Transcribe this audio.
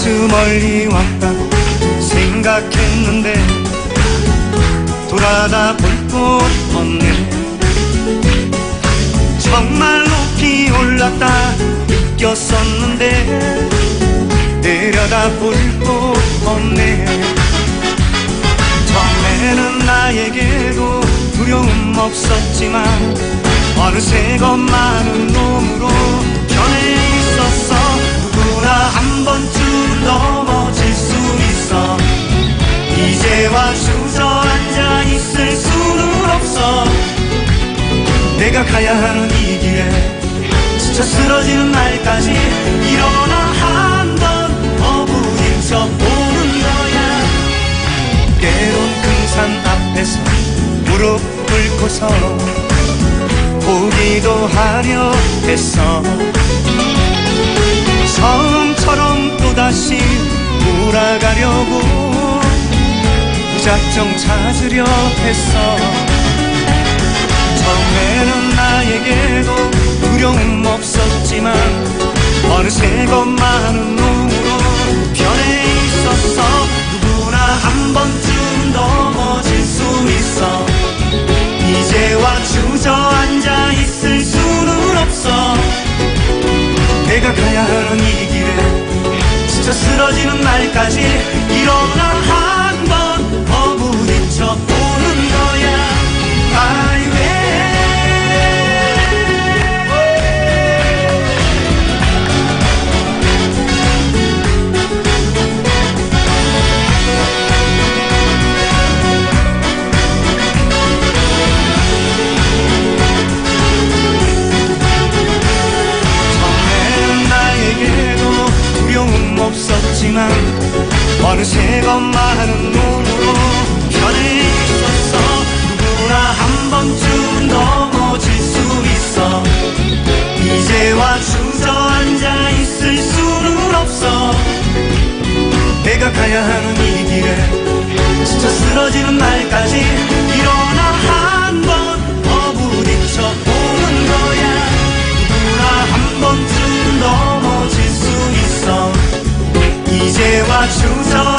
저 멀리 왔다고 생각했는데 돌아다 볼곳 없네. 정말 높이 올랐다 느꼈었는데 내려다 볼곳 없네. 처음에는 나에게도 두려움 없었지만 어느새 겁 많은 놈으로 변해 가 가야 하는 이 길에 지쳐 쓰러지는 날까지 일어나 한번더 부딪혀 보는 거야. 때론 큰산 앞에서 무릎 꿇고서 보기도 하려 했어. 처음처럼 또다시 돌아가려고 무작정 찾으려 했어 많은 놈으로 변해 있었어 누구나 한 번쯤 넘어질 수 있어. 이제와 주저앉아 있을 수는 없어. 내가 가야 하는 이 길에 지쳐 쓰러지는 날까지 일어나 다쳐 쓰러지는 날까지 일어나 한 번 더 부딪혀 보는 거야. 누나 한 번쯤 넘어질 수 있어. 이제와 주저